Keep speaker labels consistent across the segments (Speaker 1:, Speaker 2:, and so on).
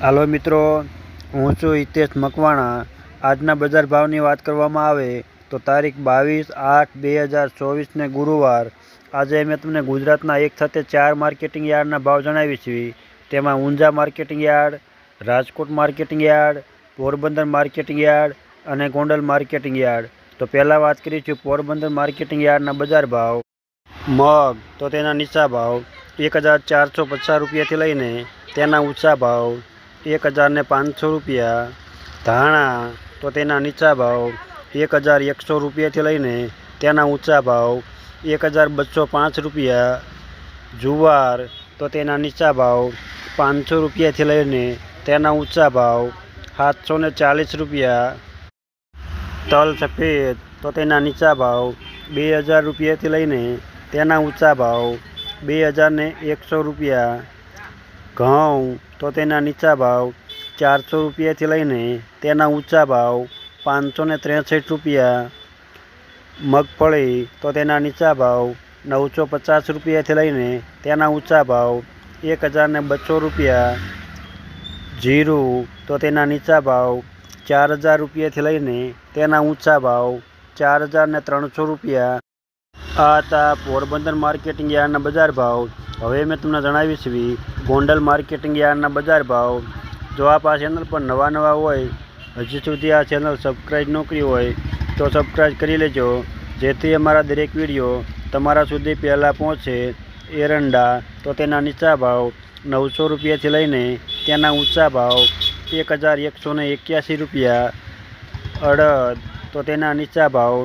Speaker 1: હાલો મિત્રો, હું છું હિતેશ મકવાણા. આજના બજાર ભાવની વાત કરવામાં આવે તો તારીખ બાવીસ આઠ બે હજાર ચોવીસને ગુરુવાર. આજે મેં તમને ગુજરાતના એક સાથે ચાર માર્કેટિંગ યાર્ડના ભાવ જણાવી છીએ. તેમાં Unjha marketing yard, Rajkot marketing yard, Porbandar marketing yard અને ગોંડલ માર્કેટિંગ યાર્ડ. તો પહેલાં વાત કરીશું પોરબંદર માર્કેટિંગ યાર્ડના બજાર ભાવ. મગ, તો તેના નીચા ભાવ એક હજાર ચારસો પચાસ રૂપિયાથી લઈને તેના ઊંચા ભાવ. એક હજારને પાંચસો રૂપિયા. ધાણા, તો તેના નીચા ભાવ એક હજાર એકસો રૂપિયાથી લઈને તેના ઊંચા ભાવ એક હજાર બસો પાંચ રૂપિયા. જુવાર, તો તેના નીચા ભાવ પાંચસો રૂપિયાથી લઈને તેના ઊંચા ભાવ સાતસો ને ચાલીસ રૂપિયા. તલ સફેદ, તો તેના નીચા ભાવ બે હજાર રૂપિયાથી લઈને તેના ઊંચા ભાવ બે હજારને એકસો રૂપિયા. ઘઉં તો તેના નીચા ભાવ ચારસો રૂપિયાથી લઈને તેના ઊંચા ભાવ પાંચસો ને ત્રેસઠ રૂપિયા. મગફળી તો તેના નીચા ભાવ નવસો પચાસ રૂપિયાથી લઈને તેના ઊંચા ભાવ એક હજારને બસો રૂપિયા. જીરું તો તેના નીચા ભાવ ચાર હજાર રૂપિયાથી લઈને તેના ઊંચા ભાવ ચાર હજારને ત્રણસો રૂપિયા. આ હતા પોરબંદર માર્કેટિંગ યાર્ડના બજાર ભાવ હવે મેં તમને જણાવીશ ગોંડલ માર્કેટિંગ યાર્ડના બજાર ભાવ. જો આપ આ ચેનલ પર નવા નવા હોય, હજી સુધી આ ચેનલ સબસ્ક્રાઈબ ન કરી હોય, તો સબસ્ક્રાઈબ કરી લેજો. જેથી અમારા દરેક વીડિયો તમારા સુધી પહેલાં પહોંચે. એરંડા, તો તેના નીચા ભાવ નવસો રૂપિયાથી લઈને તેના ઊંચા ભાવ એક હજાર એકસો ને એક્યાસી રૂપિયા. અડદ, તો તેના નીચા ભાવ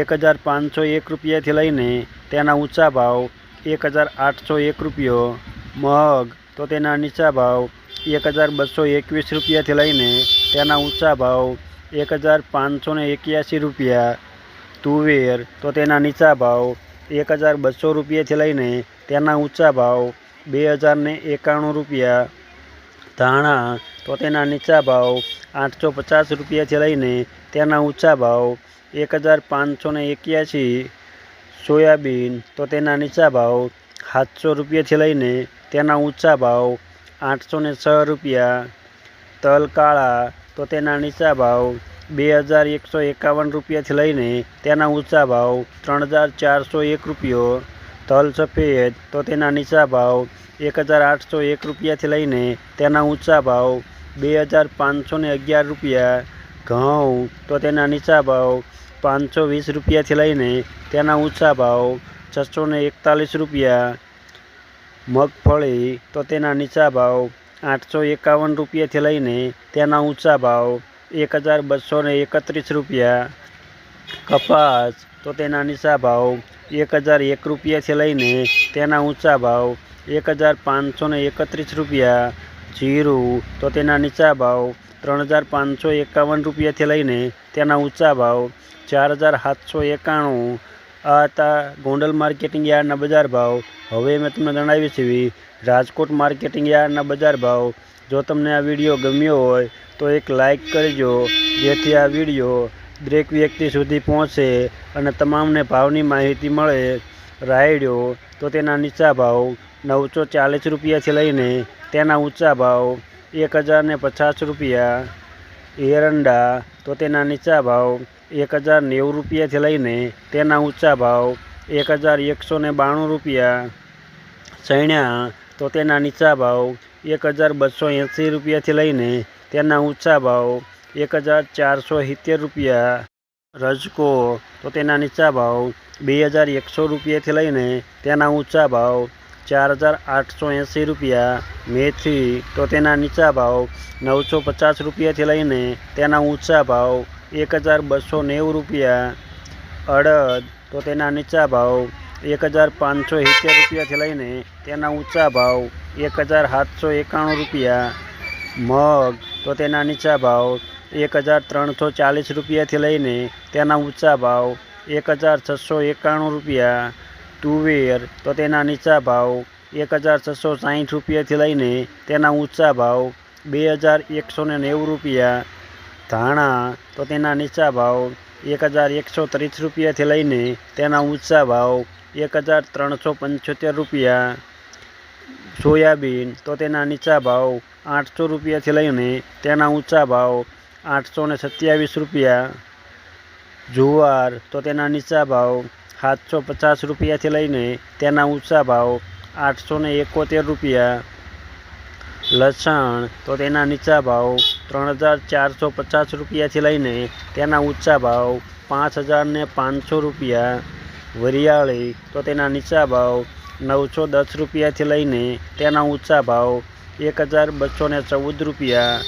Speaker 1: એક હજાર પાંચસો એક રૂપિયાથી લઈને તેના ઊંચા ભાવ એક હજાર આઠસો એક રૂપિયો મગ તો તેના નીચા ભાવ એક હજાર બસો એકવીસ રૂપિયાથી લઈને તેના ઊંચા ભાવ એક હજાર પાંચસો ને એક્યાસી રૂપિયા. તુવેર, તો તેના નીચા ભાવ એક હજાર બસો રૂપિયાથી લઈને તેના ઊંચા ભાવ બે હજારને એકાણું રૂપિયા. ધાણા, તો તેના નીચા ભાવ આઠસો પચાસ રૂપિયાથી લઈને તેના ઊંચા ભાવ એક હજાર પાંચસો ને એક્યાસી સોયાબીન તો તેના નીચા ભાવ સાતસો રૂપિયાથી લઈને તેના ઊંચા ભાવ આઠસો ને છ રૂપિયા. તલ કાળા તો તેના નીચા ભાવ બે હજાર એકસો એકાવન રૂપિયાથી લઈને તેના ઊંચા ભાવ ત્રણ હજાર ચારસો એક રૂપિયો. તલ સફેદ તો તેના નીચા ભાવ એક હજાર આઠસો એક રૂપિયાથી લઈને તેના ઊંચા ભાવ બે હજાર પાંચસો અગિયાર રૂપિયા. ઘઉં તો તેના નીચા ભાવ પાંચસો વીસ રૂપિયાથી લઈને તેના ઊંચા ભાવ છસો ને એકતાલીસ રૂપિયા, મગફળી તો તેના નીચા ભાવ આઠસો એકાવન રૂપિયાથી લઈને તેના ઊંચા ભાવ એક હજાર બસો ને એકત્રીસ રૂપિયા, કપાસ તો તેના નીચા ભાવ એક હજાર એક રૂપિયાથી લઈને તેના ઊંચા ભાવ એક હજાર પાંચસો ને એકત્રીસ રૂપિયા, જીરું તો તેના નીચા ભાવ ત્રણ હજાર પાંચસો એકાવન રૂપિયાથી લઈને તેના ઊંચા ભાવ ચાર હજાર સાતસો એકાણું. આ હતા ગોંડલ માર્કેટિંગ યાર્ડના બજાર ભાવ. હવે મેં તમને જણાવી છે રાજકોટ માર્કેટિંગ યાર્ડના બજાર ભાવ. જો તમને આ વીડિયો ગમ્યો હોય, તો એક લાઈક કરજો, જેથી આ વીડિયો દરેક વ્યક્તિ સુધી પહોંચે અને તમામને ભાવની માહિતી મળે. રાયડો, તો તેના નીચા ભાવ નવસો ચાલીસ રૂપિયાથી લઈને તેના ઊંચા ભાવ એક હજારને પચાસ રૂપિયા. એરંડા તો તેના નીચા ભાવ એક હજાર નેવું રૂપિયાથી લઈને તેના ઊંચા ભાવ એક હજાર એકસો ને બાણું રૂપિયા ચણ્યા, તો તેના નીચા ભાવ એક હજાર બસો એંસી રૂપિયાથી લઈને તેના ઊંચા ભાવ એક હજાર ચારસો સિત્તેર રૂપિયા. રજકો, તો તેના નીચા ભાવ બે હજાર એકસો રૂપિયાથી લઈને તેના ઊંચા ભાવ ચાર હજાર આઠસો એંસી રૂપિયા. મેથી તો તેના નીચા ભાવ નવસો પચાસ રૂપિયાથી લઈને તેના ઊંચા ભાવ એક હજાર બસો નેવું રૂપિયા. અડદ તો તેના નીચા ભાવ એક હજાર પાંચસો સિત્તેર રૂપિયાથી લઈને તેના ઊંચા ભાવ એક હજાર સાતસો એકાણું રૂપિયા. મગ તો તેના નીચા ભાવ એક હજાર ત્રણસો ચાલીસ રૂપિયાથી લઈને તેના ઊંચા ભાવ એક હજાર છસો એકાણું રૂપિયા. તુવેર તો તેના નીચા ભાવ એક હજાર છસો સાઠ રૂપિયાથી લઈને તેના ઊંચા ભાવ બે હજાર એકસો ને નેવું રૂપિયા. ધાણા, તો તેના નીચા ભાવ એક હજાર એકસો ત્રીસ રૂપિયાથી લઈને તેના ઊંચા ભાવ એક હજાર ત્રણસો પંચોતેર રૂપિયા. સોયાબીન, તો તેના નીચા ભાવ આઠસો રૂપિયાથી લઈને તેના ઊંચા ભાવ આઠસો ને સત્યાવીસ રૂપિયા. જુવાર, તો તેના નીચા ભાવ સાતસો પચાસ રૂપિયાથી લઈને તેના ઊંચા ભાવ આઠસો ને એકોતેર રૂપિયા. લસણ તો તેના નીચા ભાવ ત્રણ હજાર ચારસો પચાસ રૂપિયાથી લઈને તેના ઊંચા ભાવ પાંચ હજાર ને પાંચસો રૂપિયા. વરિયાળી તો તેના નીચા ભાવ નવસો દસ રૂપિયાથી લઈને તેના ઊંચા ભાવ એક હજાર બસો ને ચૌદ રૂપિયા.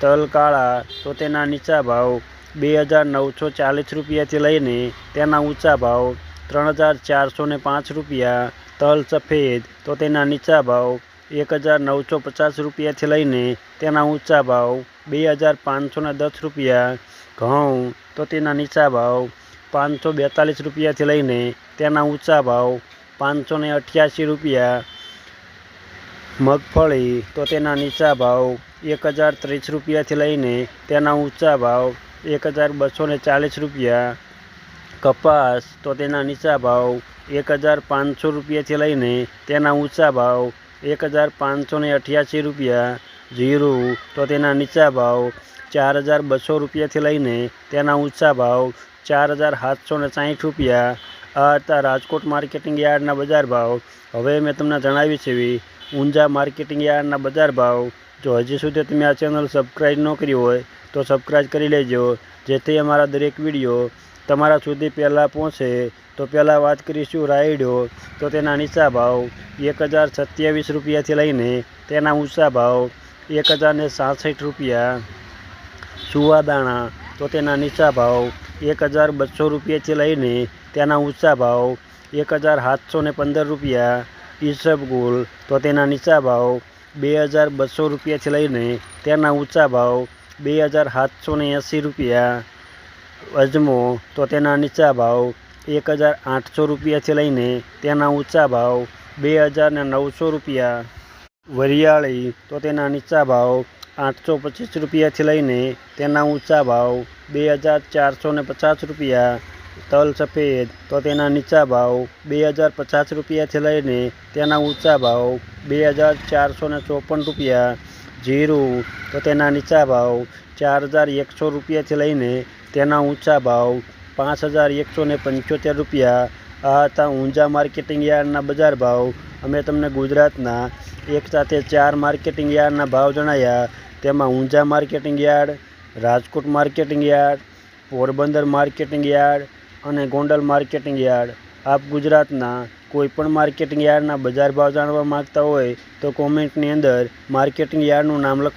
Speaker 1: તલ કાળા તો તેના નીચા ભાવ બે હજાર નવસો ચાલીસ રૂપિયાથી લઈને તેના ઊંચા ભાવ ત્રણ હજાર ચારસો ને પાંચ રૂપિયા, તલ સફેદ, તો તેના નીચા ભાવ એક હજાર નવસો પચાસ રૂપિયાથી લઈને તેના ઊંચા ભાવ બે હજાર પાંચસો ને દસ રૂપિયા, ઘઉં, તો તેના નીચા ભાવ પાંચસો બેતાલીસ રૂપિયાથી લઈને તેના ઊંચા ભાવ પાંચસો ને અઠ્યાસી રૂપિયા, મગફળી, તો તેના નીચા ભાવ એક હજાર ત્રીસ રૂપિયાથી લઈને તેના ઊંચા ભાવ એક હજાર બસો ને ચાલીસ રૂપિયા, કપાસ તો તેના નીચા ભાવ એક હજાર પાંચસો રૂપિયાથી લઈને તેના ઊંચા ભાવ એક હજાર પાંચસો ને અઠ્યાસી રૂપિયા, જીરું તો તેના નીચા ભાવ ચાર હજાર બસો રૂપિયાથી લઈને તેના ઊંચા ભાવ ચાર હજાર સાતસો ને સાઠ રૂપિયા. આ હતા રાજકોટ માર્કેટિંગ યાર્ડના બજાર ભાવ. હવે મેં તમને જણાવી છે ઊંઝા માર્કેટિંગ યાર્ડના બજાર ભાવ જો હજી સુધી તમે આ ચેનલ સબસ્ક્રાઈબ ન કરી હોય, તો સબસ્ક્રાઈબ કરી લેજો. જેથી અમારા દરેક વીડિયો તમારા સુધી પહેલાં પહોંચે. તો પહેલાં વાત કરીશું રાયડો તો તેના નીચા ભાવ એક હજાર સત્યાવીસ રૂપિયાથી લઈને તેના ઊંચા ભાવ એક હજારને સાસઠ રૂપિયા. સુવાદાણા તો તેના નીચા ભાવ એક હજાર બસો રૂપિયાથી લઈને તેના ઊંચા ભાવ એક હજાર સાતસો પંદર રૂપિયા. ઈસબગુલ તો તેના નીચા ભાવ બે હજાર બસો રૂપિયાથી લઈને તેના ઊંચા ભાવ બે હજાર સાતસો ને એંસી રૂપિયા અજમો, તો તેના નીચા ભાવ એક હજાર આઠસો રૂપિયાથી લઈને તેના ઊંચા ભાવ બે હજાર ને નવસો રૂપિયા. વરિયાળી, તો તેના નીચા ભાવ આઠસો પચીસ રૂપિયાથી લઈને તેના ઊંચા ભાવ બે હજાર ચારસો ને પચાસ રૂપિયા. તલ સફેદ, તો તેના નીચા ભાવ બે હજાર પચાસ રૂપિયાથી લઈને તેના ઊંચા ભાવ બે હજાર ચારસો ને ચોપન રૂપિયા. જીરું, તો તેના નીચા ભાવ ચાર હજાર એકસો રૂપિયાથી લઈને તેના ઊંચા ભાવ પાંચ હજાર એકસો ને પંચોતેર રૂપિયા. આ હતા ઊંઝા માર્કેટિંગ યાર્ડના બજાર ભાવ. અમે તમને ગુજરાતના એક સાથે ચાર માર્કેટિંગ યાર્ડના ભાવ જણાવ્યા તેમાં Unjha marketing yard, Rajkot marketing yard, Porbandar marketing yard અને ગોંડલ માર્કેટિંગ યાર્ડ. આપ ગુજરાતના કોઈપણ માર્કેટિંગ યાર્ડના બજાર ભાવ જાણવા માગતા હોય તો કોમેન્ટની અંદર માર્કેટિંગ યાર્ડનું નામ લખો.